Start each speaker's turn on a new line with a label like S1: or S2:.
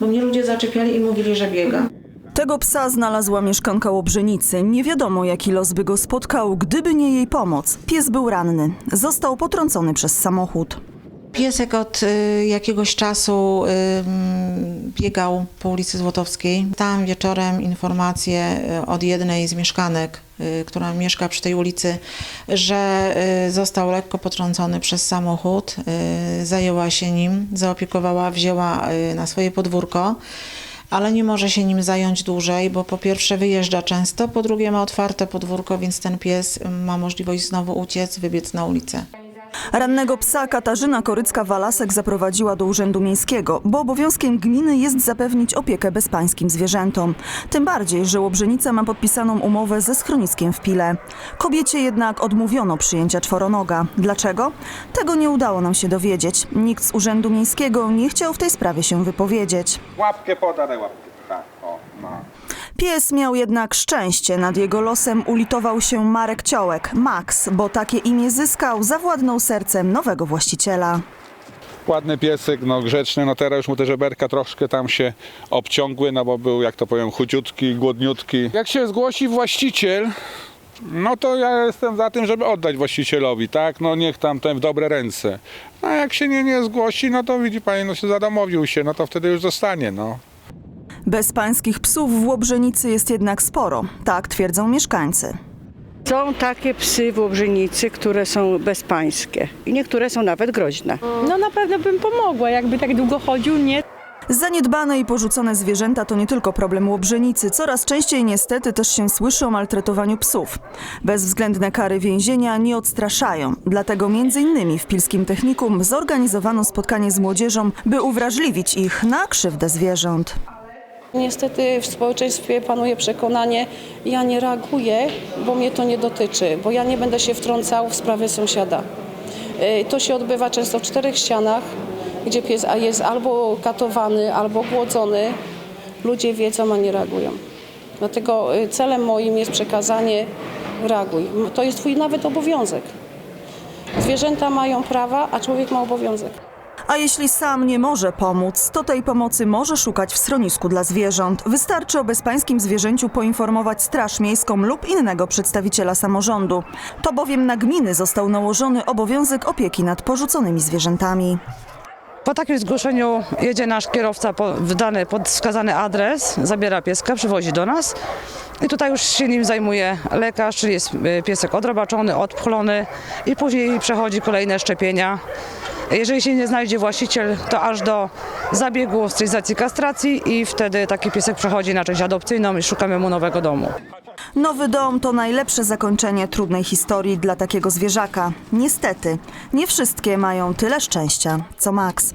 S1: Bo mnie ludzie zaczepiali i mówili, że biega.
S2: Tego psa znalazła mieszkanka Łobrzenicy. Nie wiadomo, jaki los by go spotkał, gdyby nie jej pomoc. Pies był ranny. Został potrącony przez samochód.
S1: Piesek od y, jakiegoś czasu y, biegał po ulicy Złotowskiej. Tam wieczorem informacje y, od jednej z mieszkanek, y, która mieszka przy tej ulicy, że y, został lekko potrącony przez samochód. Y, Zajęła się nim, zaopiekowała, wzięła y, na swoje podwórko. Ale nie może się nim zająć dłużej, bo po pierwsze wyjeżdża często, po drugie ma otwarte podwórko, więc ten pies ma możliwość znowu uciec, wybiec na ulicę.
S2: Rannego psa Katarzyna Korycka-Walasek zaprowadziła do Urzędu Miejskiego, bo obowiązkiem gminy jest zapewnić opiekę bezpańskim zwierzętom. Tym bardziej, że Łobrzenica ma podpisaną umowę ze schroniskiem w Pile. Kobiecie jednak odmówiono przyjęcia czworonoga. Dlaczego? Tego nie udało nam się dowiedzieć. Nikt z Urzędu Miejskiego nie chciał w tej sprawie się wypowiedzieć.
S3: Łapkę podane łapkę. Tak, o, no.
S2: Pies miał jednak szczęście. Nad jego losem ulitował się Marek Ciołek, Max, bo takie imię zyskał, zawładnął sercem nowego właściciela.
S3: Ładny piesek, no grzeczny, no teraz już mu te żeberka troszkę tam się obciągły, no bo był, jak to powiem, chudziutki, głodniutki. Jak się zgłosi właściciel, no to ja jestem za tym, żeby oddać właścicielowi, tak? No niech tam ten w dobre ręce. A jak się nie, nie zgłosi, no to widzi pani, no się zadomowił się, no to wtedy już zostanie, no.
S2: Bezpańskich psów w Łobrzenicy jest jednak sporo, tak twierdzą mieszkańcy.
S4: Są takie psy w Łobrzenicy, które są bezpańskie i niektóre są nawet groźne.
S5: No na pewno bym pomogła, jakby tak długo chodził, nie?
S2: Zaniedbane i porzucone zwierzęta to nie tylko problem Łobrzenicy. Coraz częściej niestety też się słyszy o maltretowaniu psów. Bezwzględne kary więzienia nie odstraszają. Dlatego między innymi w Pilskim Technikum zorganizowano spotkanie z młodzieżą, by uwrażliwić ich na krzywdę zwierząt.
S6: Niestety w społeczeństwie panuje przekonanie, ja nie reaguję, bo mnie to nie dotyczy, bo ja nie będę się wtrącał w sprawy sąsiada. Y, To się odbywa często w czterech ścianach, gdzie pies jest albo katowany, albo głodzony. Ludzie wiedzą, a nie reagują. Dlatego y, celem moim jest przekazanie reaguj. To jest twój nawet obowiązek. Zwierzęta mają prawa, a człowiek ma obowiązek.
S2: A jeśli sam nie może pomóc, to tej pomocy może szukać w schronisku dla zwierząt. Wystarczy o bezpańskim zwierzęciu poinformować Straż Miejską lub innego przedstawiciela samorządu. To bowiem na gminy został nałożony obowiązek opieki nad porzuconymi zwierzętami.
S7: Po takim zgłoszeniu jedzie nasz kierowca po, w dany, pod wskazany adres, zabiera pieska, przywozi do nas i tutaj już się nim zajmuje lekarz, czyli jest y, piesek odrobaczony, odpchlony i później przechodzi kolejne szczepienia. Jeżeli się nie znajdzie właściciel, to aż do zabiegu stylizacji kastracji i wtedy taki piesek przechodzi na część adopcyjną i szukamy mu nowego domu.
S2: Nowy dom to najlepsze zakończenie trudnej historii dla takiego zwierzaka. Niestety, nie wszystkie mają tyle szczęścia, co Max.